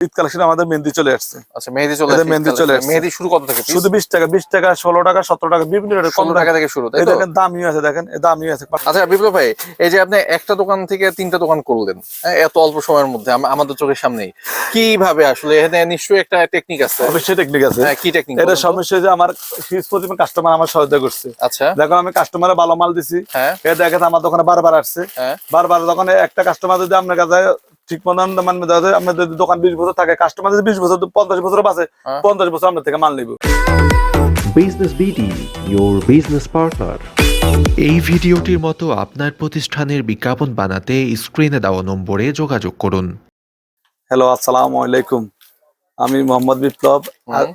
Eid collection আমাদের মেহেন্দি চলে আসছে। আচ্ছা মেহেদি চলে আসছে, মেহেদি চলে আসছে। মেহেদি শুরু কত থেকে? শুধু বিশ টাকা বিশ টাকা ষোলো টাকা সতেরো টাকা বিভিন্ন কত টাকা থেকে শুরু তাই তো? দেখেন দামিও আছে দেখেন এই দামিও আছে। আচ্ছা বিপ্লব ভাই এই যে আপনি একটা দোকান থেকে তিনটা দোকান করলেন হ্যাঁ, এত অল্প সময়ের মধ্যে আমাদের চোখের সামনেই কীভাবে আসলে? এখানে নিশ্চয়ই একটা টেকনিক আছে। অবশ্যই টেকনিক আছে। হ্যাঁ, কি টেকনিক এটা সমস্যা যে আমার হিউজ পরিমাণ কাস্টমার আমার সহায়তা করছে। আচ্ছা। দেখো আমি কাস্টমারে ভালো মাল দিছি। হ্যাঁ। এ দেখেন আমার দোকানে বারবার আসছে। হ্যাঁ। বারবার দোকানে একটা কাস্টমার যদি আপনার কাছে ঠিক মতো মানে দোকান বিশ বছর থাকে কাস্টমার যদি বিশ বছর পঞ্চাশ বছর বাসে হ্যাঁ। পঞ্চাশ বছর আমরা থেকে মাল নিব। বিজনেস বিডি বিজনেস পার্টনার এই ভিডিওটির মতো আপনার প্রতিষ্ঠানের বিজ্ঞাপন বানাতে স্ক্রিনে দেওয়া নম্বরে যোগাযোগ করুন। হ্যালো আসসালামু আলাইকুম। আমি মোহাম্মদ বিপ্লব।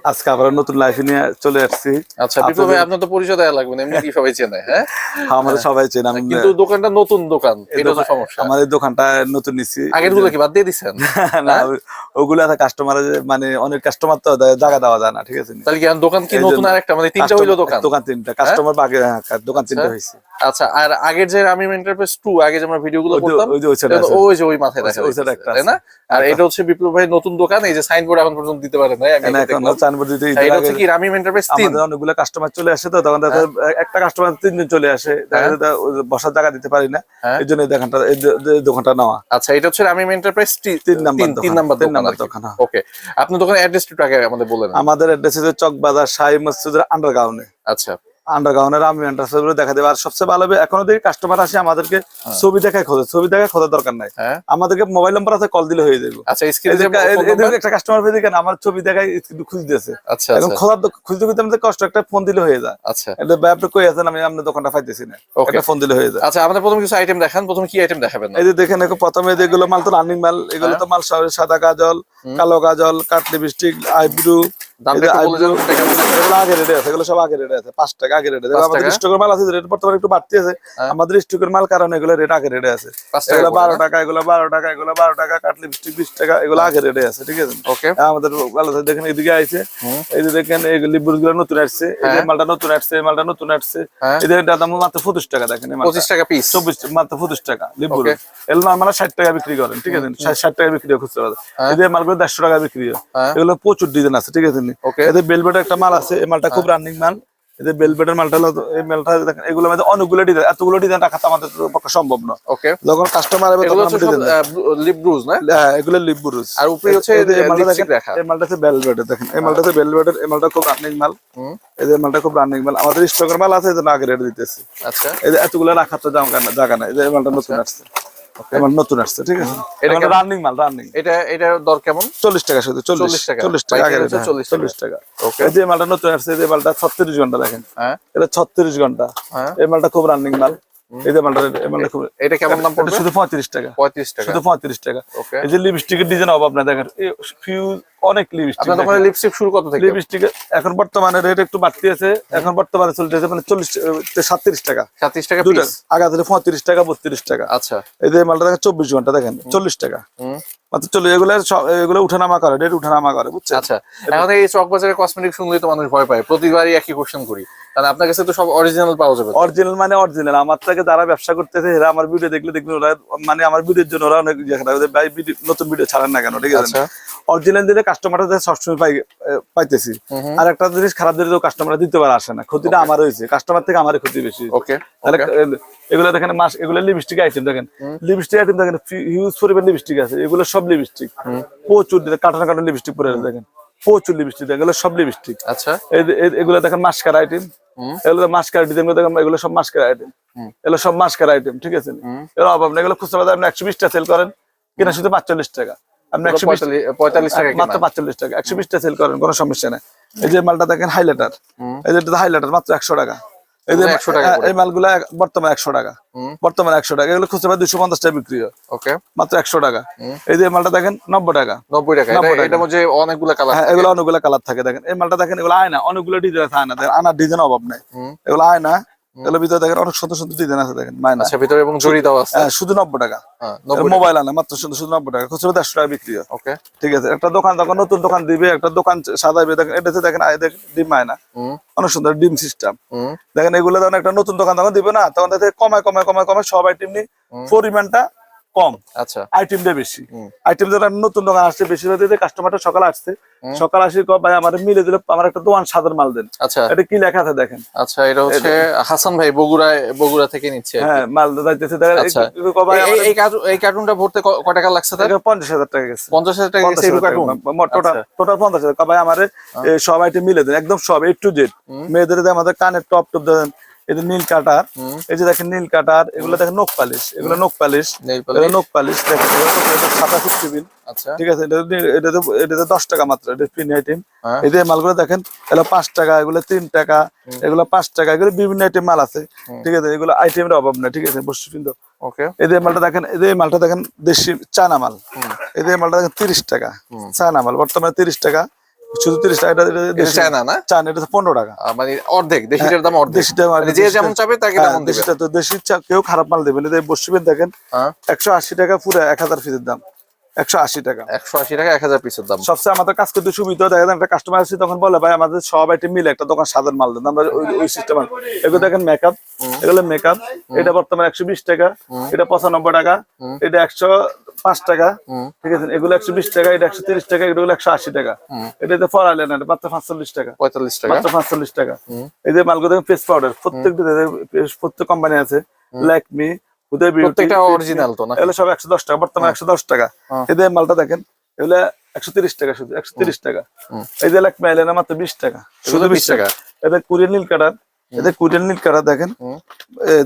আজকে আবার নতুন লাইফ নিয়ে চলে আসছি। আচ্ছা বিপ্লব ভাই আপনার তো পরিচয় দেওয়া লাগবে না এমনি কি সবাই চেনে হ্যাঁ? আমাদের সবাই চেন আমি কিন্তু দোকানটা নতুন দোকান এটা তো সমস্যা। এই দোকানটা নতুন নিচ্ছি আগেরগুলো কি বাদ দিয়ে দিচ্ছেন না ও- ওগুলো আছে কাস্টমার মানে অনেক কাস্টমার তো জায়গা দেওয়া যায় না ঠিক আছে? তাহলে কি দোকান কি নতুন জন্য আর একটা? মানে তিনটা হইল দোকান। দোকান তিনটা কাস্টমার বাকি হ্যাঁ, দোকান তিনটা আচ্ছা। আচ্ছা আর আগের যে আমি এন্টারপ্রাইজ টু আগে যে আমরা ভিডিও গুলো করতাম ওই যে ওই মাথায় দেখা তাই না? আর এটা হচ্ছে বিপ্লব ভাই নতুন দোকান এই যে সাইনবোর্ড এখন পর্যন্ত দিতে পারে নাই আমি এখন দেখলাম। চানপুর দিতে এটা হচ্ছে কি রামিম এন্টারপ্রাইজ তিন আমাদের অনেকগুলো কাস্টমার চলে আসে তো তখন দেখা একটা কাস্টমার তিনজন চলে আসে দেখা যায় তা- ওই যে বসার জায়গা দিতে পারি না হ্যাঁ। এই জন্য দোকানটা দোকানটা নেওয়া। আচ্ছা এটা হচ্ছে রামিম এন্টারপ্রাইজ তিন নাম্বার তিন নাম্বার তিন নাম্বার দোকান, হ্যাঁ। ওকে আপনার দোকানের অ্যাড্রেস একটু আগে আমাদের বলেন আমাদের অ্যাড্রেস হচ্ছে চক বাজার শাহী মসজিদের আন্ডারগ্রাউন্ডে আচ্ছা। আন্ডারগ্রাউন্ডের আমি দেখা দেবে আর সবচেয়ে ভালো হবে এখনও দেখি কাস্টমার আসে আমাদেরকে হ্যাঁ। ছবি দেখায় খোঁজে। ছবি দেখায় খোঁজার দরকার নাই। হ্যাঁ। আমাদেরকে মোবাইল নাম্বার আছে কল দিলে হয়ে যাবে আচ্ছা একটা কাস্টমার পেয়ে দেখেন আমার ছবি দেখায় খুঁজতেছে আচ্ছা এখন আচ্ছা খোঁজার খুঁজতে খুঁজতে আমাদের কষ্ট একটা ফোন দিলে হয়ে যায়। আচ্ছা। এটা কই আছেন? আমি আপনার দোকানটা পাইতেছি না. একটা ফোন দিলে হয়ে যায়। আচ্ছা আমাদের প্রথমে কিছু আইটেম দেখান। প্রথমে কি আইটেম দেখাবেন? এই যে দেখেন এখন প্রথমে যেগুলো মাল তো রানিং মাল এগুলো তো মাল সাদা কাজল কালো কাজল কাট লিপস্টিক আইব্রু আমাদের স্টকের মাল হ্যাঁ। আমাদের স্টকের মাল কারণ এগুলো রেট আগে রেটে আছে। এগুলো বারো টাকা এগুলো বারো টাকা এগুলো বারো টাকা কাট লিপস্টিক বিশ টাকা এগুলো আগে রেটে আছে ঠিক আছে? হ্যাঁ, আমাদের দেখেন এদিকে আইছে। এই যে দেখেন লিবুরগুলো নতুন আসছে এই যে হ্যাঁ। মালটা নতুন আসছে মালটা নতুন আসছে। হ্যাঁ। এদের দাম মাত্র পঁচিশ টাকা দেখেন পঁচিশ টাকা পিস চব্বিশ মাত্র পঁচিশ টাকা লিবুর এগুলো নর্মাল ষাট টাকা বিক্রি করেন ঠিক আছে? ষাট- টাকা বিক্রি হয় খুচরা হ্যাঁ। এদের মালগুলো দেড়শো টাকা বিক্রি হয়। হ্যাঁ। এগুলো প্রচুর ডিজাইন আছে ঠিক আছে? Okay. এদের বেলবেটের একটা মাল আছে এই মালটা খুব রানিং মাল। এদের বেলবেটের মালটা এই মালটা দেখেন এগুলো মধ্যে অনেকগুলো ডিজাইন এতগুলো ডিজাইন রাখা তো আমাদের পক্ষে সম্ভব না ওকে যখন কাস্টমার হবে তখন আমরা ডিজাইন লিপ ব্রুজ না? হ্যাঁ এগুলো লিবুরুস আর উপরে হচ্ছে এই মালটা দেখেন, এই মালটা হচ্ছে বেলবেটের দেখেন। এই মালটা হচ্ছে বেলবেটের এই মালটা খুব রানিং মাল। হুম। মালটা খুব রানিং মাল। আমাদের স্টকের মাল আছে জন্য আগে রেট দিতেছি। আচ্ছা। যে এতগুলো রাখার তো জায়গা না- জায়গা এই এই মালটা নতুন আসছে। এই নতুন আসছে ঠিক আছে? এটা? রানিং মাল রানিং এটা এটার দর কেমন? চল্লিশ টাকা শুধু চল্লিশ 40 টাকা। চল্লিশ টাকা আগে 40 হ্যাঁ, চল্লিশ টাকা। ওকে এই যে মালটা নতুন আসছে এই যে মালটা ছত্রিশ ঘণ্টা দেখেন। হ্যাঁ। এটা ছত্রিশ ঘণ্টা। হ্যাঁ। এই মালটা খুব রানিং মাল। এই যে মালটা এই মালটা খুব এটা কেমন দাম পড়বে? শুধু পঁয়ত্রিশ টাকা। পঁয়ত্রিশ টাকা। শুধু পঁয়ত্রিশ টাকা। ওকে এই যে লিপস্টিকের ডিজাইন অভাব না দেখেন ফিউজ অনেক লিপস্টিক দোকানে লিপস্টিক শুরু কত থেকে? লিপস্টিক এখন বর্তমানে রেট একটু বাড়তি আছে এখন বর্তমানে চলতেছে মানে চল্লিশ সাতত্রিশ টাকা। সাতত্রিশ টাকা দুটা পিস আগে টাকা বত্রিশ টাকা। আচ্ছা। এই যে মালটা দেখেন চব্বিশ ঘণ্টা দেখেন চল্লিশ টাকা। হুম। মাত্র চল্লিশ এগুলো এগুলো উঠানামা করে রেট উঠানামা করে বুঝছেন? আচ্ছা। এখন এই চক বাজারে কসমেটিক শুনলেই তো মানুষ ভয় পায়। প্রতিবারই একই কোশ্চেন করি। কারণ আপনার কাছে তো সব অরিজিনাল পাওয়া যাবে। অরিজিনাল মানে অরিজিনাল আমার থেকে যারা ব্যবসা করতেছে এরা আমার ভিডিও দেখলে দেখবেন ওরা মানে আমার ভিডিওর জন্য ওরা অনেক ইয়ে ভাই নতুন ভিডিও ছাড়েন না কেন ঠিক আছে? আচ্ছা। অরিজিনাল দিলে কাস্টমাররা সবসময় পাই পাইতেছি। আর একটা জিনিস খারাপ দিলে পারে আসে না। ক্ষতিটা আমার হয়েছে। কাস্টমার থেকে আমারই ক্ষতি বেশি। ওকে তাহলে এগুলো দেখেন মাস এগুলো লিপস্টিক আইটেম দেখেন। লিপস্টিক আইটেম দেখেন হিউজ পরিমাণ লিপস্টিক আছে। এগুলো সব লিপস্টিক প্রচুর কাটানো কাটানো লিপস্টিক পরে দেখেন। প্রচুর লিপস্টিক দেখেন এগুলো সব লিপস্টিক আচ্ছা। এগুলো দেখেন মাস্কার আইটেম। এগুলো মাস্কার ডিজাইন দেখেন এগুলো সব মাস্কার আইটেম এগুলো সব মাস্কার আইটেম ঠিক আছে? এগুলো অভাব না এগুলো খুচরা বাজার আপনি একশো বিশটা সেল করেন কিনা শুধু পাঁচচল্লিশ টাকা। আপনি একশো পঁয়তাল্লিশ পঁয়তাল্লিশ টাকা মাত্র পাঁচচল্লিশ টাকা একশো বিশটা সেল করেন কোনো সমস্যা নেই। এই যে মালটা দেখেন হাইলাইটার এই যে হাইলাইটার মাত্র একশো টাকা। এই যে এগুলো 100 টাকা এই মালগুলা বর্তমানে একশো টাকা। বর্তমানে একশো টাকা। এগুলো খুচরা দুশো পঞ্চাশ টাকা বিক্রি হয়। ওকে। মাত্র একশো টাকা। এই যে মালটা দেখেন নব্বই টাকা। নব্বই টাকা। এটা 90 টাকা। অনেকগুলো কালার হ্যাঁ এগুলো অনেকগুলো কালার থাকে। দেখেন এই মালটা দেখেন এগুলো আয়না। অনেকগুলো ডিজাইন আয়না দেখেন আনার ডিজাইন অভাব নাই। এগুলো আয়না। এগুলো ভিতরে দেখেন অনেক সুন্দর সুন্দর ডিজাইন আছে দেখেন মায়না আচ্ছা ভিতরে এবং জড়ি দাও আছে। হ্যাঁ, শুধু নব্বই টাকা। হ্যাঁ মোবাইল আনা মাত্র শুধু শুধু নব্বই টাকা। খুচরা দেড়শো টাকা বিক্রি হয়। ওকে। ঠিক আছে একটা দোকান যখন নতুন দোকান দিবে একটা দোকান সাজাবে দেখেন এটাতে দেখেন আয় দেখেন ডিম মাইনা। অনেক সুন্দর ডিম সিস্টেম। দেখেন এগুলো যখন একটা নতুন দোকান যখন দিবে না তখন দেখে কমায় কমায় কমায় কমায় সবাই টিম নি পরিমাণটা কম। আচ্ছা। আইটেমটা বেশি। আইটেম যারা নতুন দোকান আসছে বেশিরভাগ দিতে কাস্টমারটা সকাল আসছে। সকাল আসি ভাই আমার মিলে দিলে আমার একটা দোকান সাধারণ মাল দেন। আচ্ছা। এটা কি লেখা আছে দেখেন? আচ্ছা এটা হচ্ছে হাসান ভাই বগুড়ায় বগুড়া থেকে নিচ্ছে হ্যাঁ মাল দেখেন আচ্ছা। এই- এই- কার্টুনটা ভরতে কয় টাকা লাগছে তার? এটা পঞ্চাশ হাজার টাকা গেছে। পঞ্চাশ হাজার টাকা গেছে এই কার্টুন টোটাল আচ্ছা। টোটাল পঞ্চাশ হাজার। কয়, ভাই আমার সব আইটেম মিলে দেন একদম সব এ টু জেড মেয়েদের আমাদের কানের টপ টপ দেন এই যে নীল কাটার এই যে দেখেন নীল কাটার এগুলো দেখেন নখ পালিশ এগুলো নখ পালিশ নখ পালিশ দেখেন সাদা আচ্ছা। ঠিক আছে এটা এটাতে এটাতে দশ টাকা মাত্র এটা আইটেম। হ্যাঁ। এই যে মালগুলো দেখেন এগুলো পাঁচ টাকা এগুলো তিন টাকা এগুলো পাঁচ টাকা এগুলো বিভিন্ন আইটেম মাল আছে। ঠিক আছে এগুলো আইটেমের অভাব না ঠিক আছে বস্তু কিন্তু ওকে। এই যে মালটা দেখেন এই যে মালটা দেখেন দেশি চানা মাল। এই যে মালটা দেখেন তিরিশ টাকা চানা মাল বর্তমানে তিরিশ টাকা। শুধু তিরিশ টাকা চায় না চায়না না? চানা এটা পনেরো টাকা। মানে অর্ধেক দেশিটার দাম অর্ধেক। দেশিটা মানে যে যেমন চাবে তাকে হ্যাঁ, দেশিটা তো দেশি চা- কেউ খারাপ মাল দেবে না। বসবেন দেখেন হ্যাঁ। একশো আশি টাকা পুরো এক হাজার ফিজের দাম। একশো আশি টাকা। একশো আশি টাকা এক হাজার পিসের দাম। সবচেয়ে আমাদের কাজ করতে সুবিধা দেখা যায় একটা কাস্টমার তখন বলে ভাই আমাদের সব আইটেম মিলে একটা দোকান সাধারণ মাল দেন। আমরা ওই ওই সিস্টেম এগুলো দেখেন মেকআপ এগুলো মেকআপ এটা বর্তমানে টাকা। এটা টাকা। এটা ঠিক আছে? এগুলো একশো বিশ টাকা এটা একশো তিরিশ টাকা এগুলো টাকা। এটা তো ফরাইলেন মাত্র পাঁচচল্লিশ টাকা। পঁয়তাল্লিশ টাকা। মাত্র পাঁচচল্লিশ টাকা। এই যে মালগুলো দেখেন পেস্ট পাউডার প্রত্যেকটা প্রত্যেক কোম্পানি আছে। ল্যাকমি উদয় প্রত্যেকটা তো না? এগুলো সব টাকা বর্তমানে দশ টাকা। হ্যাঁ। মালটা দেখেন এগুলো একশো তিরিশ টাকা শুধু একশো তিরিশ টাকা। এই যে মাত্র বিশ টাকা। শুধু বিশ টাকা? এদের নীল কাটার এদের নীল কাটার দেখেন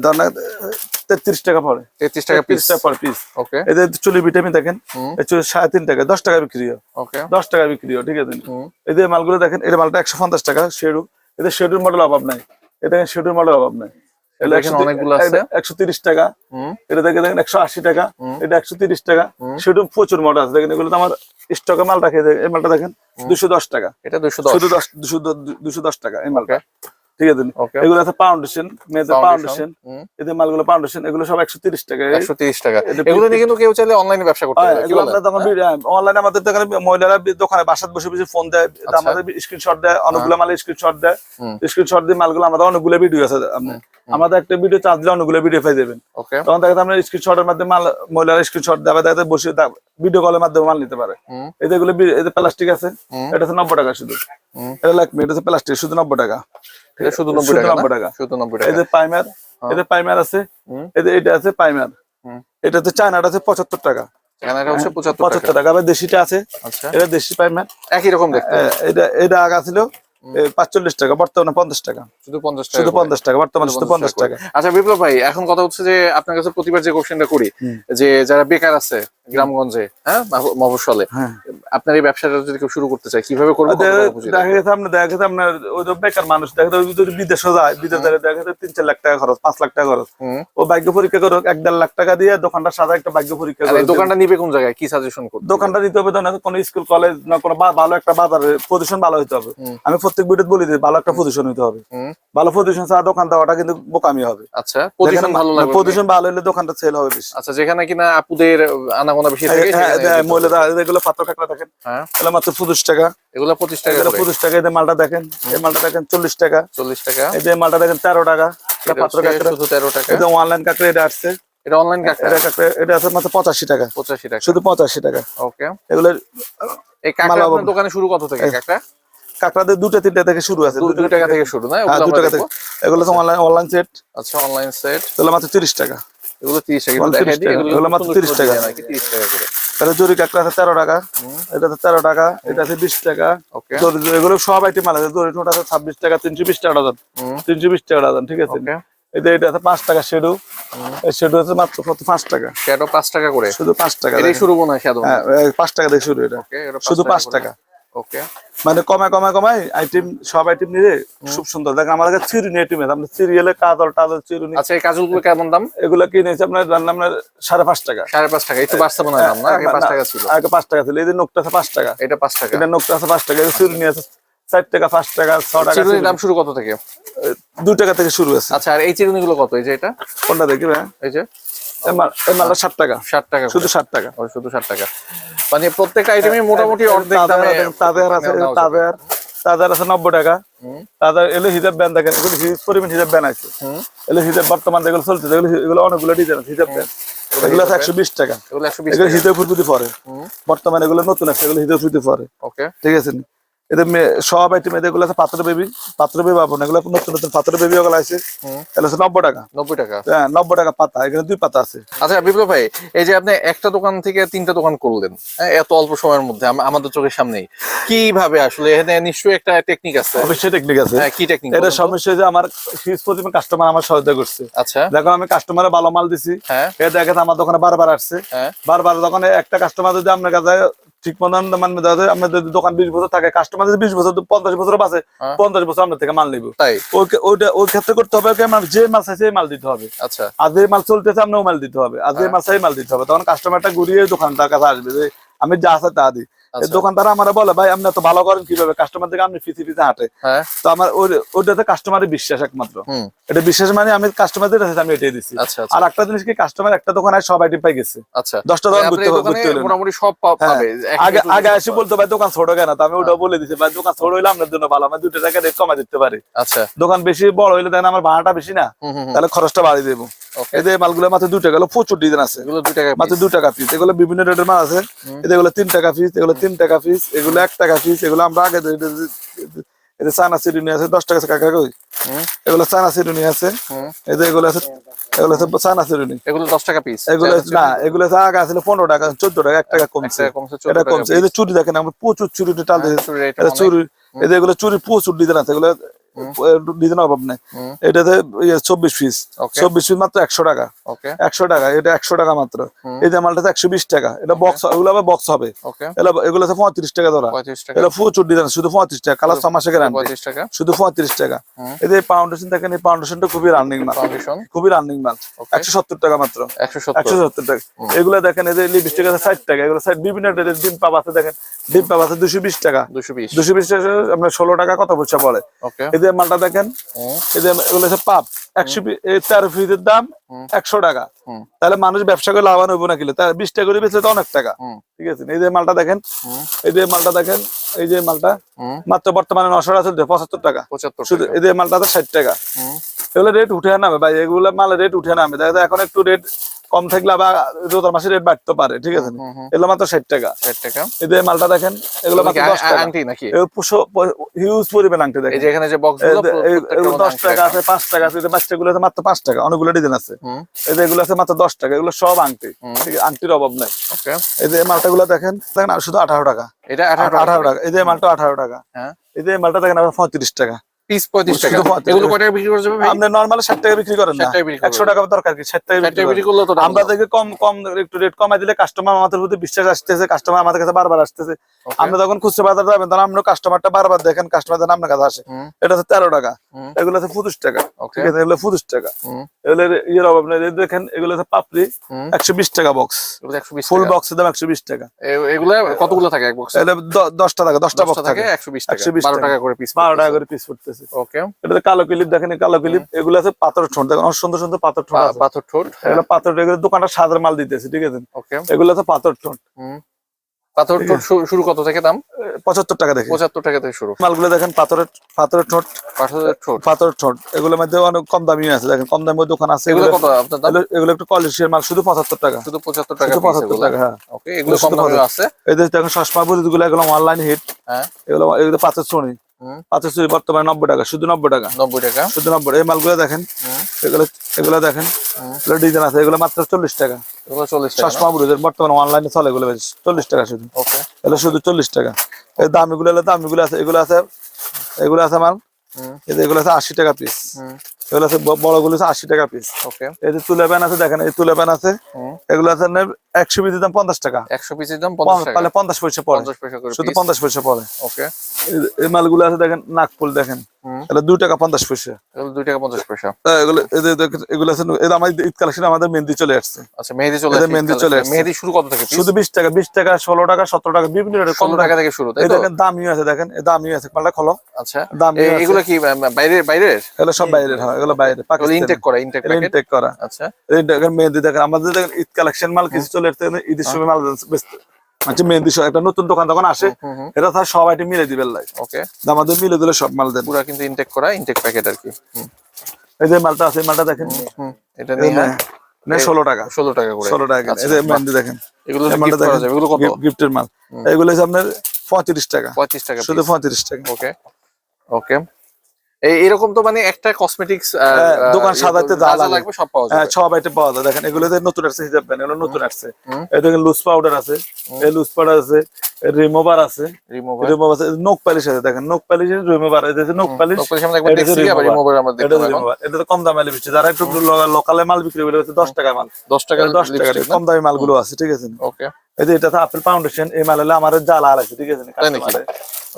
দানা টাকা পড়ে। তেত্রিশ টাকা পিস পিস ওকে এদের চুলি ভিটামিন দেখেন চুলি সাড়ে তিন টাকা দশ টাকা বিক্রি হয়। ওকে দশ টাকা বিক্রি হয় ঠিক আছে? এদের মালগুলো দেখেন এদের মালটা একশো পঞ্চাশ টাকা শেডু এদের শেডুর মডেল অভাব নাই। এটা শেডুর মডেল অভাব নাই। অনেকগুলো আছে। একশো তিরিশ টাকা। এটা দেখে দেখেন একশো আশি টাকা। এটা একশো তিরিশ টাকা। প্রচুর মডেল আছে। দেখেন এগুলো তো আমার স্টকে মাল রাখে এই মালটা দেখেন দুশো দশ টাকা। এটা দুশো দশ। দুশো দশ টাকা এই মালটা। ঠিক আছে. এগুলো মেয়েদের এদের মালগুলো এগুলো সব একশো তিরিশ টাকা। একশো তিরিশ টাকা। এগুলো নিয়ে কিন্তু কেউ চাইলে অনলাইনে ব্যবসা করতে হ্যাঁ, পারে এগুলো আমরা তখন অনলাইনে আমাদের দোকানে মহিলারা দোকানে বাসাত বসে বসে ফোন দেয় তা আচ্ছা। আমাদের স্ক্রিনশট দেয় অনেকগুলো মালে স্ক্রিনশট দেয়। স্ক্রিনশট দিয়ে মালগুলো আমাদের অনেকগুলো ভিডিও আছে আমাদের একটা ভিডিও চার্জ দিলে অনেকগুলো ভিডিও পাই দেবেন তখন দেখা আমরা স্ক্রিনশটের মাধ্যমে মাল মহিলারা স্ক্রিনশট দেওয়া দেখা বসে ভিডিও কলের মাধ্যমে মাল নিতে পারে। এই যে প্লাস্টিক আছে এটা হচ্ছে নব্বই টাকা শুধু। এটা লাগবে এটা হচ্ছে প্লাস্টিক শুধু নব্বই টাকা। এটা শুধু নব্বই টাকা। শুধু নব্বই এই টাকা যে পাইমার এদের পাইমার আছে এদের এটা আছে পাইমার এটা হচ্ছে চায়নাটা আছে পঁচাত্তর টাকা। হচ্ছে পঁচাত্তর টাকা। পঁচাত্তর টাকা। দেশিটা আছে আচ্ছা। এটা দেশি পাইমার একই রকম দেখতে। এটা এটা আগা ছিল পাঁচচল্লিশ টাকা বর্তমানে পঞ্চাশ টাকা। শুধু পঞ্চাশ টাকা শুধু পঞ্চাশ টাকা বর্তমানে শুধু পঞ্চাশ টাকা। আচ্ছা বিপ্লব ভাই এখন কথা হচ্ছে যে আপনার কাছে প্রতিবার যে কোশ্চেনটা করি যে যারা বেকার আছে গ্রামগঞ্জে হ্যাঁ হ্যাঁ। আপনার এই ব্যবসাটা যদি কেউ শুরু করতে চায় কীভাবে করবে? কত টাকা পুঁজি দেখা গেছে আপনার দেখা গেছে আপনার ওই যে বেকার মানুষ দেখা গেছে যদি বিদেশে যায় বিদেশে যায় দেখা গেছে তিন চার লাখ টাকা খরচ পাঁচ লাখ টাকা খরচ। ও ভাগ্য পরীক্ষা করুক এক দেড় লাখ টাকা দিয়ে দোকানটা সাদা একটা ভাগ্য পরীক্ষা করে দোকানটা নিবে কোন জায়গায়? কি সাজেশন করবে দোকানটা দিতে হবে না কোনো স্কুল কলেজ না কোনো ভালো একটা বাজারে পজিশন ভালো হতে হবে। আমি প্রত্যেক ভিডিও বলি দিই ভালো একটা পজিশন হতে হবে। ভালো পজিশন ছাড়া দোকান দেওয়াটা কিন্তু বোকামি হবে। আচ্ছা পজিশন ভালো লাগবে। পজিশন ভালো হলে দোকানটা সেল হবে বেশি। আচ্ছা যেখানে কিনা আপুদের আনাগোনা বেশি থাকে হ্যাঁ, হ্যাঁ, দিতে মহিলারা এগুলো পাত্র কাঁকড়া দেখেন। হ্যাঁ। এগুলো মাত্র পঁচিশ টাকা। এগুলো পঁচিশ টাকা এগুলো করে। পঁচিশ টাকা এই মালটা দেখেন এই মালটা দেখেন চল্লিশ টাকা। চল্লিশ টাকা। এই যে মালটা দেখেন তেরো টাকা। এটা এটা পাত্র কাঁকড়া। শুধু তেরো টাকা। এই যে অনলাইন কাঁকড়া এটা আসছে। এটা অনলাইন কাঁকড়া? এটা কাঁকড়া এটা আছে মাত্র পঁচাশি টাকা। পঁচাশি টাকা। শুধু পঁচাশি টাকা। ওকে এগুলো এই কাঁকড়া আপনার দোকানে শুরু কত থেকে কাঁকড়া? কাঁকড়াদের দুটো তিনটা থেকে শুরু আছে। দু- দুই টাকা থেকে শুরু না? হ্যাঁ দু টাকা থেকে এগুলো তো অনলাইন অনলাইন সেট আচ্ছা অনলাইন সেট এগুলো মাত্র তিরিশ টাকা। এগুলো তিরিশ টাকা। এগুলো দেখাই 30 দিই। টাকা। এগুলো এগুলো মাত্র সুন্দর 30 সুন্দর টাকা। design আর কি, তিরিশ টাকা করে। তাহলে জরি কাঁকড়া আছে তেরো টাকা। এটা আছে তেরো টাকা। এটা আছে বিশ টাকা। এগুলো সব আইটেম আছে। আছে ছাব্বিশ টাকা তিনশো বিশ টাকা ডজন। তিনশো বিশ টাকা ডজন ঠিক আছে? এটা এটা আছে পাঁচ টাকা শেডু। শেডু আছে মাত্র কত? পাঁচ টাকা। সেটা পাঁচ টাকা করে। শুধু পাঁচ টাকা শুরু মনে হয় পাঁচ টাকা থেকে শুরু এটা। শুধু পাঁচ টাকা। ওকে মানে কমায় কমায় কমায় আইটেম সব আইটেম নিয়ে খুব সুন্দর। দেখেন আমার কাছে চিরুনি আইটেম আছে। আপনার সিরিয়ালে কাজল টাজল চিরুনি আচ্ছা এই কাজলগুলো কেমন দাম? এগুলো কিনেছে আপনার রান্না আপনার সাড়ে পাঁচ টাকা। সাড়ে পাঁচ টাকা। একটু বাড়ছে মনে দাম না আগে পাঁচ টাকা ছিল। আগে পাঁচ টাকা ছিল। এই যে নোকটা আছে পাঁচ টাকা। এটা পাঁচ টাকা। এটা নোকটা আছে পাঁচ টাকা। যে চিরুনি আছে চার টাকা পাঁচ টাকা ছ টাকা চিরুনির দাম শুরু কত থেকে? দু টাকা থেকে শুরু আছে আচ্ছা আর এই চিরুনি গুলো কত? এই যে এটা? কোনটা দেখি ভাই? এই যে? টাকা। ষাট টাকা শুধু করে। ষাট টাকা। ও, শুধু ষাট টাকা। মানে প্রত্যেকটা আইটেমে মোটামুটি অর্ধেক দামে তাদের আছে নেওয়া তাদের তাদের আছে নব্বই টাকা। তাদের এলো হিজাব ব্যান দেখেন এগুলো হিউজ পরিমাণ হিজাব ব্যান আছে। হিজাব বর্তমান যেগুলো চলছে এগুলো এগুলো অনেকগুলো ডিজাইন আছে হিজাব ব্যান। এগুলো আছে একশো বিশ টাকা। এগুলো একশো বিশ এগুলো হিতে ফুটফুটি পরে। বর্তমানে এগুলো নতুন আছে এগুলো ফুটফুটি পরে। ওকে। ঠিক আছে? এদের সব আইটেম এদের আছে পাত্র বেবি পাত্র বেবি পাবো না এগুলো নতুন নতুন পাত্র বেবি ওগুলো আছে। এগুলো আছে নব্বই টাকা। নব্বই টাকা। হ্যাঁ নব্বই টাকা পাতা এখানে দুই পাতা আছে। আচ্ছা বিপ্লব ভাই এই যে আপনি একটা দোকান থেকে তিনটা দোকান করলেন হ্যাঁ, এত অল্প সময়ের মধ্যে আমাদের চোখের সামনেই কীভাবে আসলে এখানে নিশ্চয়ই একটা টেকনিক আছে? অবশ্যই টেকনিক আছে। হ্যাঁ কি টেকনিক এটা সমস্যা যে আমার হিউজ পরিমাণ কাস্টমার আমার সহায়তা করছে। আচ্ছা। দেখো আমি কাস্টমারে ভালো মাল দিছি। হ্যাঁ। এ দেখেন আমার দোকানে বারবার আসছে। হ্যাঁ। বারবার দোকানে একটা কাস্টমার যদি আপনার কাছে ঠিক মতন মানে আমরা যদি দোকান বিশ বছর থাকে কাস্টমার যদি বিশ বছর পঞ্চাশ বছর বাঁচে। হ্যাঁ। পঞ্চাশ বছর আমরা থেকে মাল নিবো। ওইটা ওই ক্ষেত্রে করতে হবে যে মাল চাইছে সেই মাল দিতে হবে। আচ্ছা। আর যে মাল চলতেছে আপনার মাল দিতে হবে। আর যে হ্যাঁ। মাল চাই মাল দিতে হবে। তখন কাস্টমারটা ঘুরিয়ে দোকানটার কাছে আসবে যে আমি যা আছে তা দিই। দোকানদার আমার বলে ভাই আপনি এত ভালো করেন কীভাবে? কাস্টমার থেকে আপনি ফিসি ফিসে হাঁটে। হ্যাঁ। তো আমার ওইটাতে কাস্টমারের বিশ্বাস একমাত্র। এটা বিশ্বাস মানে আমি কাস্টমার যেটা চাইছে আমি এটাই দিচ্ছি আচ্ছা আচ্ছা। আর একটা জিনিস কি কাস্টমার একটা দোকানে সব আইটেম পাই গেছে। আচ্ছা। দশটা দোকান ঘুরতে হবে- ঘুরতে হলো মোটামুটি সব হ্যাঁ। পাবে। আগে আগে এসে বলতো ভাই দোকান ছোট কেন? তো আমি ওটা বলে দিছি ভাই দোকান ছোট হইলে আপনার জন্য ভালো আমি দুটো টাকা রেট কমাই দিতে পারি। আচ্ছা। দোকান বেশি বড় হইলে দেখেন আমার ভাড়াটা বেশি না। তাহলে খরচটা বাড়িয়ে দেবো। এদের মালগুলো মাত্র দু টাকা প্রচুর ডিজাইন আছে। এগুলো দুই টাকা মাত্র। দু টাকা পিস এগুলো বিভিন্ন রেটের মাল আছে। এদের এগুলো তিন টাকা পিস এগুলো তিন টাকা পিস এগুলো এক টাকা পিস এগুলো আমরা আগে চানা আছে দশ টাকা কাকা কই? এগুলো চানা সিরুনি আছে। এই এদের এগুলো আছে এগুলো আছে চানা এগুলো দশ টাকা পিস এগুলো না এগুলো আছে আগে আসলে পনেরো টাকা চোদ্দ টাকা এক টাকা কমছে। কমছে এটা কমছে। এই যে চুরি দেখেন আমরা প্রচুর চুরি টাল দিয়েছে। চুরি এদের এগুলো চুরি প্রচুর ডিজাইন আছে। এগুলো ডিজাইন অভাব নেই এটাতে চব্বিশ পিস চব্বিশ পিস মাত্র একশো টাকা। একশো টাকা এটা একশো টাকা মাত্র। এই যে মালটা একশো বিশ টাকা। এটা বক্স এগুলো আবার বক্স হবে। এগুলো- এগুলো পঁয়ত্রিশ টাকা ধরা। এটা প্রচুর ডিজাইন শুধু পঁয়ত্রিশ টাকা। কালার ছ মাসে গ্যারান্টি শুধু পঁয়ত্রিশ টাকা। হুম। এদের ফাউন্ডেশন দেখেন এই ফাউন্ডেশনটা খুবই রানিং মাল। খুবই রানিং মাল। একশো সত্তর টাকা মাত্র। একশো সত্তর। টাকা। এগুলো দেখেন এদের লিপস্টিক আছে ষাট টাকা। এগুলো ষাট বিভিন্ন ডিম পাব আছে দেখেন। ডিম পাব আছে দুশো বিশ টাকা। দুশো বিশ। দুশো বিশ টাকা আপনার ষোলো টাকা কত পয়সা পড়ে ওকে এদের মালটা দেখেন এগুলো হচ্ছে পাপ। একশো তেরো পিসের দাম একশো টাকা। তাহলে মানুষ ব্যবসা করে লাভান হইব না কিলো? তার বিশ টাকা করে বেচলে তো অনেক টাকা। ঠিক আছে? এই যে মালটা দেখেন এই যে মালটা দেখেন এই যে মালটা মাত্র বর্তমানে নশো টাকা চলছে পঁচাত্তর টাকা। পঁচাত্তর শুধু এই যে মালটা ষাট টাকা। এগুলো রেট উঠে নামে ভাই এগুলো মালের রেট উঠে নামে। দেখা এখন একটু রেট কম থাকলে আবার রোজার মাসে রেট বাড়তে পারে ঠিক আছে? এগুলো মাত্র ষাট টাকা। ষাট টাকা। এই যে মালটা দেখেন এগুলো মাত্র দশ টাকা। আংটি নাকি? হিউজ পরিমাণ আংটি দেখেন। যে এখানে যে বক্সগুলো দশ টাকা আছে পাঁচ টাকা আছে বাচ্চাগুলো আছে মাত্র পাঁচ টাকা অনেকগুলো ডিজাইন আছে। এই যে এগুলো আছে মাত্র দশ টাকা এগুলো সব আংটি। আংটির অভাব নাই। এই যে মালটা গুলো দেখেন দেখেন শুধু আঠারো টাকা। এটা আঠারো টাকা। এই যে মালটা আঠারো টাকা। হ্যাঁ। এই যে মালটা দেখেন পঁয়ত্রিশ টাকা। পিস পঁয়ত্রিশ টাকা। এগুলো। কয় টাকা বিক্রি করে যাবে ভাই? আপনি নর্মালি ষাট টাকা বিক্রি করেন না। একশো টাকা দরকার কি? ষাট টাকা বিক্রি করলে তো আমরা। দেখে কম কম একটু রেট কমাই দিলে কাস্টমার আমাদের প্রতি বিশ্বাস আসতেছে কাস্টমার আমাদের কাছে বারবার আসতেছে। আমরা যখন খুচরা বাজার যাবেন তখন আমরা কাস্টমারটা বারবার দেখেন কাস্টমার যেন আপনার কাছে আসে। এটা হচ্ছে তেরো টাকা। এগুলো হচ্ছে পঁচিশ টাকা। ঠিক আছে? এগুলো পঁচিশ টাকা। এগুলো ইয়ের অভাব নেই। দেখেন এগুলো হচ্ছে পাপড়ি একশো বিশ টাকা বক্স ফুল বক্সের দাম একশো বিশ টাকা। এগুলো কতগুলো থাকে এক বক্স দশটা টাকা দশটা বক্স থাকে থাকে। একশো বিশ টাকা। 120 বারো টাকা। টাকা করে পিস বারো টাকা করে পিস পড়তেছে। ওকে এটাতে কালো ক্লিপ দেখেন কালো ক্লিপ এগুলো আছে পাথরের ঠোঁট দেখেন অনেক সুন্দর সুন্দর পাথর ঠোঁট পাথর ঠোঁট এগুলো পাথর এগুলো দোকানটা সাদার মাল দিতেছে ঠিক আছে? ওকে এগুলো আছে পাথর ঠোঁট। হুম। পাথর ঠোঁট শুরু- কত থেকে দাম? পঁচাত্তর টাকা দেখে পঁচাত্তর টাকা থেকে শুরু। মালগুলো দেখেন পাথরের পাথরের ঠোঁট। পাথরের ঠোঁট। পাথরের ঠোঁট। এগুলোর মধ্যে অনেক কম দামি আছে দেখেন কম দামি দোকান আছে। এগুলো কত আপনার দাম? এগুলো- একটু কোয়ালিটির মাল শুধু পঁচাত্তর টাকা। শুধু পঁচাত্তর টাকা পঁচাত্তর। টাকা হ্যাঁ। ওকে এগুলো কম আছে। এদের দেখেন চশমা বুড়িগুলো এগুলো অনলাইন হিট হ্যাঁ। এগুলো এগুলো পাথর চুনি হুম। পাথর বর্তমানে নব্বই টাকা শুধু নব্বই টাকা। নব্বই টাকা। শুধু নব্বই এই মালগুলো দেখেন এগুলো এগুলো দেখেন এগুলো ডিজাইন আছে এগুলো মাত্র চল্লিশ টাকা। এগুলো চল্লিশ টাকা। চশমা বুড়িদের বর্তমানে অনলাইনে চলে এগুলো চল্লিশ টাকা শুধু। এগুলো শুধু চল্লিশ টাকা। এই দামিগুলো হলো দামিগুলো আছে এগুলো আছে এগুলো আছে মাল এই যে এগুলো আছে আশি টাকা পিস এগুলো আছে বড়গুলো আছে আশি টাকা পিস ওকে। এই যে তুলে প্যান আছে দেখেন এই তুলে প্যান আছে। এগুলো আছে একশো পিসের দাম পঞ্চাশ টাকা। একশো পিসের দাম তাহলে পঞ্চাশ পয়সা পড়ে। পঞ্চাশ পয়সা করে শুধু পঞ্চাশ পয়সা পড়ে। ওকে এই- মালগুলো আছে দেখেন নাকফুল দেখেন। হুম। দুই টাকা পঞ্চাশ পয়সা। দুই টাকা পঞ্চাশ পয়সা। এগুলো এই যে দেখেন, এগুলো আছে এটা আমার ঈদ কালেকশন আমাদের মেহেন্দি চলে আসছে। আচ্ছা মেহেদি চলে মেহেদি চলে মেহেদি শুরু কত থেকে শুধু বিশ টাকা বিশ টাকা ষোলো টাকা সতেরো টাকা বিভিন্ন টাকা থেকে শুরু এই দেখেন দামিও আছে দেখেন দামিও আছে পাল্টা খোলো। আচ্ছা। দামি এগুলো কি বা- বাইরের বাইরের? এগুলো সব বাইরের হয় এগুলো বাইরে ইনটেক করা ইনটেক ইনটেক করা। আচ্ছা। দেখেন মেহেন্দি দেখেন আমাদের দেখেন ঈদ কালেকশন মাল কিছু চলে আসছে ঈদের সময় মাল বেচতে আচ্ছা মেহেন্দি একটা নতুন দোকান তখন আসে এটা তার সব আইটেম মিলে দিবেন লাই। ওকে। আমাদের মিলে দিলে সব মাল দেন। পুরা কিন্তু ইনটেক করা ইনটেক প্যাকেট আর কি। এই যে মালটা আছে মালটা দেখেন। এটা নিয়ে মা- না ষোলো টাকা। ষোলো টাকা করে। ষোলো টাকা। আচ্ছা, এই যে মেহেন্দি দেখেন। এগুলো মালটা দেখেন এগুলো কত? গিফটের মাল। এগুলো হচ্ছে আপনার পঁয়ত্রিশ টাকা। পঁয়ত্রিশ টাকা শুধু পঁয়ত্রিশ টাকা। ওকে। ওকে। এরকম তো মানে একটা কসমেটিক্স হ্যাঁ, দোকান সাজাতে যা লাগবে সব পাওয়া হ্যাঁ যাবে। সব আইটেম পাওয়া যায়। দেখেন এগুলো নতুন আসছে হিসাব ব্যান্ড এগুলো নতুন আসছে। এই দেখেন লুজ পাউডার আছে এই লুজ পাউডার আছে রিমুভার আছে রিমুভার আছে নোক পালিশ আছে দেখেন নোক পালিশ রিমুভার হচ্ছে নোক পালিশ এটা হচ্ছে দেখছি আবার রিমুভার আমরা দেখতে হচ্ছে এটা তো কম দামে বিক্রি যারা একটু লোকালে মাল বিক্রি করে হচ্ছে দশ টাকা মাল। 10 টাকা এটা দশ টাকা কম দামি মালগুলো আছে ঠিক আছে। ওকে। এই যে এটা আপেল ফাউন্ডেশন এই মাল হলে আমার জ্বালা আছে ঠিক আছে নাকি?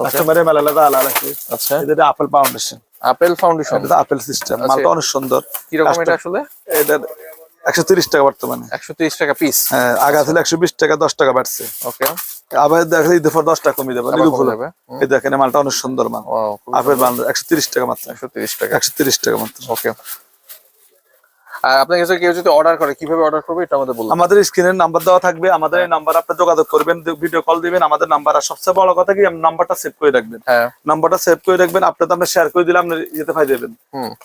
কাস্টমারের মাল হলে জ্বালা আছে। আচ্ছা। এটা আপেল ফাউন্ডেশন আপেল ফাউন্ডেশন এটা আপেল সিস্টেম আচ্ছা। মালটা অনেক সুন্দর। কি রকম এটা আসলে? এটা একশো তিরিশ টাকা বর্তমানে। 130 টাকা পিস হ্যাঁ আগা ছিল একশো বিশ টাকা দশ টাকা বাড়ছে। ওকে আবার দেখা ঈদের পর দশ টাকা কমিয়ে দেবে ভুল হবে। এই দেখেন মালটা অনেক সুন্দর মাল। আপেল মাল একশো তিরিশ টাকা মাত্র। 130 টাকা। একশো তিরিশ টাকা মাত্র। ওকে আর আপনার কাছে কেউ যদি অর্ডার করে কীভাবে অর্ডার করবে এটা আমাদের বলুন। আমাদের স্ক্রিনের নাম্বার দেওয়া থাকবে আমাদের এই নাম্বার আপনি যোগাযোগ করবেন ভিডিও কল দিবেন আমাদের নাম্বার আর সবচেয়ে বড় কথা কি নাম্বারটা সেভ করে রাখবেন। হ্যাঁ। নাম্বারটা সেভ করে রাখবেন আপনি তো আপনি শেয়ার করে দিলে আপনি ইয়েতে পাই যাবেন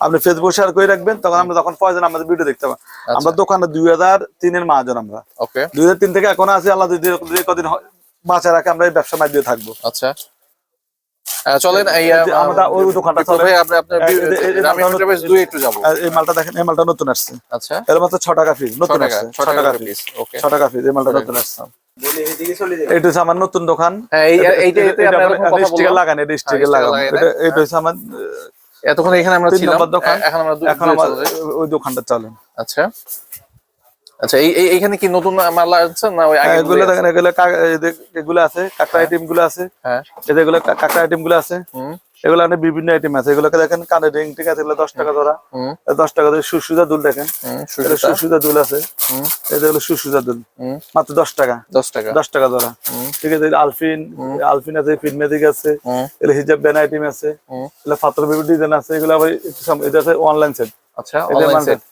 আপনি ফেসবুক শেয়ার করে রাখবেন তখন আমরা যখন প্রয়োজন আমাদের ভিডিও দেখতে পাবেন। আচ্ছা। আমরা দোকানে দুই হাজার তিনের মাহাজন আমরা। ওকে দুই হাজার তিন থেকে এখন আছে আল্লাহ কদিন হয়- বাঁচা রাখে আমরা এই ব্যবসা মাধ্যমে থাকব। আচ্ছা। চলেন এই আমরা ওই দোকানটা চলে আপনি আপনার এই- এই- এই- এই- আমি এন্টারপ্রাইজ দুই একটু যাব। এই মালটা দেখেন এই মালটা নতুন আসছে। আচ্ছা। এর মাত্র ছ টাকা ফিস নতুন আসছে টাকা এই মালটা নতুন আসছে। এটা হচ্ছে আমার নতুন দোকান। হ্যাঁ লাগান এটা স্টিকার sticker লাগান এটা হচ্ছে আমার এতক্ষণ এখানে আমরা ছিলাম। দোকান। এখন আমরা এখন। ওই দোকানটা চলে আচ্ছা। আচ্ছা এই এইখানে কি নতুন মাল আছে না ওই আগে এগুলো দেখেন এগুলো কা- এই যে এগুলো আছে কাঁকড়া আইটেমগুলো আছে হ্যাঁ। এগুলো কা- আইটেমগুলো আছে হুম। এগুলো অনেক বিভিন্ন আইটেম আছে। এগুলোকে দেখেন কানের রিং ঠিক আছে এগুলো দশ টাকা ধরা। দশ টাকা ধরে সুসুজা দুল দেখেন। সুসুজা দুল আছে। এগুলো সুসুজা দুল। মাত্র দশ টাকা। 10 টাকা। দশ টাকা ধরা। ঠিক আছে আলফিন আলফিন আছে ফিন আছে এগুলো হিজাব ব্যান আইটেম আছে এগুলো ফাতর বেবি ডিজাইন আছে এগুলো আবার এটা আছে অনলাইন সেট আচ্ছা অনলাইন সেট আছে।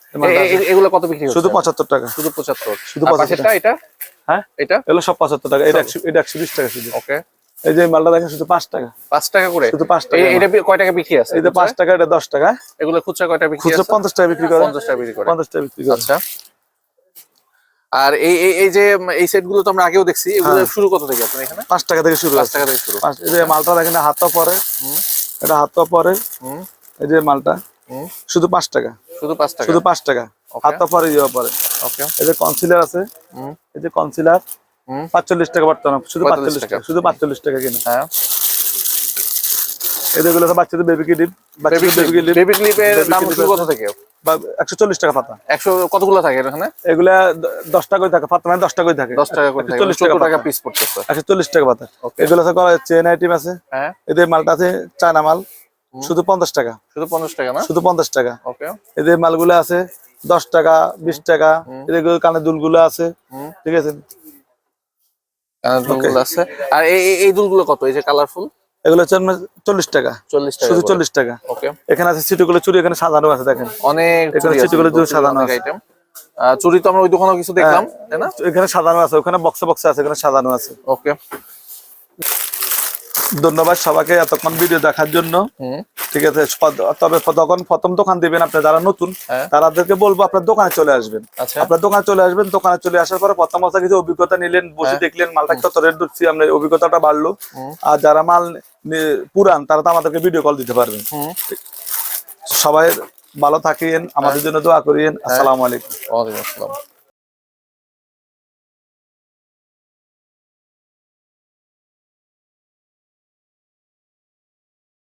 এগুলো কত বিক্রি শুধু পঁচাত্তর টাকা। শুধু 75 শুধু আর 75 পাশেরটা এটা? হ্যাঁ? এটা? এগুলো সব পঁচাত্তর টাকা। এটা একশো এটা একশো বিশ টাকা শুধু। ওকে। এই যে মালটা দেখেন শুধু পাঁচ টাকা। 5 টাকা করে? শুধু পাঁচ টাকা এটা কয় টাকা বিক্রি আছে? পাঁচ টাকা এটা দশ টাকা। এগুলো খুচরা কয় টাকা বিক্রি খুচরো পঞ্চাশ টাকা বিক্রি করে। 50 টাকা বিক্রি করে। পঞ্চাশ টাকা বিক্রি করে। আচ্ছা। আর এই এই যে এই সেটগুলো তো আমরা আগেও দেখছি। এগুলো হ্যাঁ। শুরু কত থেকে আপনার এখানে? পাঁচ টাকা থেকে শুরু 5 আছে। টাকা থেকে শুরু। এই যে মালটা দেখেন হাতটা পরে। এটা হাতটা পরে। এই যে মালটা। শুধু পাঁচ টাকা। শুধু 5 টাকা? শুধু পাঁচ টাকা. হাতটা পরে ইয়ে পরে। ওকে এই যে কনসিলার আছে এই যে কনসিলার পাঁচচল্লিশ টাকা বর্তমান শুধু 45 পাঁচচল্লিশ টাকা। শুধু পাঁচচল্লিশ টাকা কিনে। হ্যাঁ। যেগুলো আছে বাচ্চাদের বেবি বাচ্চাদের বেবি কিডিপ বেবি ক্লিপের দাম শুরু কত থেকে? একশো চল্লিশ টাকা পাতা। 100 কতগুলো থাকে এখানে? এগুলা দশ টাকা করে থাকে পাতা মানে দশ টাকা করে থাকে। 10 টাকা করে থাকে চল্লিশ টাকা পিস পড়তেছে। একশো চল্লিশ টাকা পাতা. এগুলো আছে চেন আইটেম আছে। হ্যাঁ। এদের মালটা আছে চায়না মাল। শুধু পঞ্চাশ টাকা। শুধু 50 টাকা না? শুধু পঞ্চাশ টাকা। ওকে। এদের মালগুলো আছে দশ টাকা বিশ টাকা এদের কানের দুলগুলো আছে ঠিক আছে? দুলগুলো আছে। আর এই এই- দুলগুলো কত? এই যে কালারফুল এগুলো হচ্ছে চল্লিশ টাকা। 40 টাকা শুধু চল্লিশ টাকা। ওকে এখানে আছে সিটিগুলো চুরি এখানে সাজানো আছে দেখেন। অনেক এখানে সাজানো আছে। আইটেম চুরি তো আমরা ওই দোকানেও কিছু দেখলাম তাই না? এখানে সাজানো আছে ওখানে বক্সে বক্সে আছে এখানে সাজানো আছে। ওকে ধন্যবাদ সবাইকে এতক্ষণ ভিডিও দেখার জন্য। ঠিক আছে তবে যখন প্রথম দোকান দিবেন আপনি যারা নতুন হ্যাঁ। তাদেরকে বলব আপনার দোকানে চলে আসবেন। আচ্ছা। আপনার দোকানে চলে আসবেন দোকানে চলে আসার পরে প্রথম অবস্থা কিছু অভিজ্ঞতা নিলেন বসে হ্যাঁ। দেখলেন মালটা কত রেট দিচ্ছি আপনার অভিজ্ঞতাটা বাড়লো। আর যারা মাল পুরান তারা তো আমাদেরকে ভিডিও কল দিতে পারবেন। সবাই ভালো থাকেন আমাদের জন্য দোয়া করিয়েন। আসসালামু আলাইকুম। ওয়ালাইকুম আসসালাম।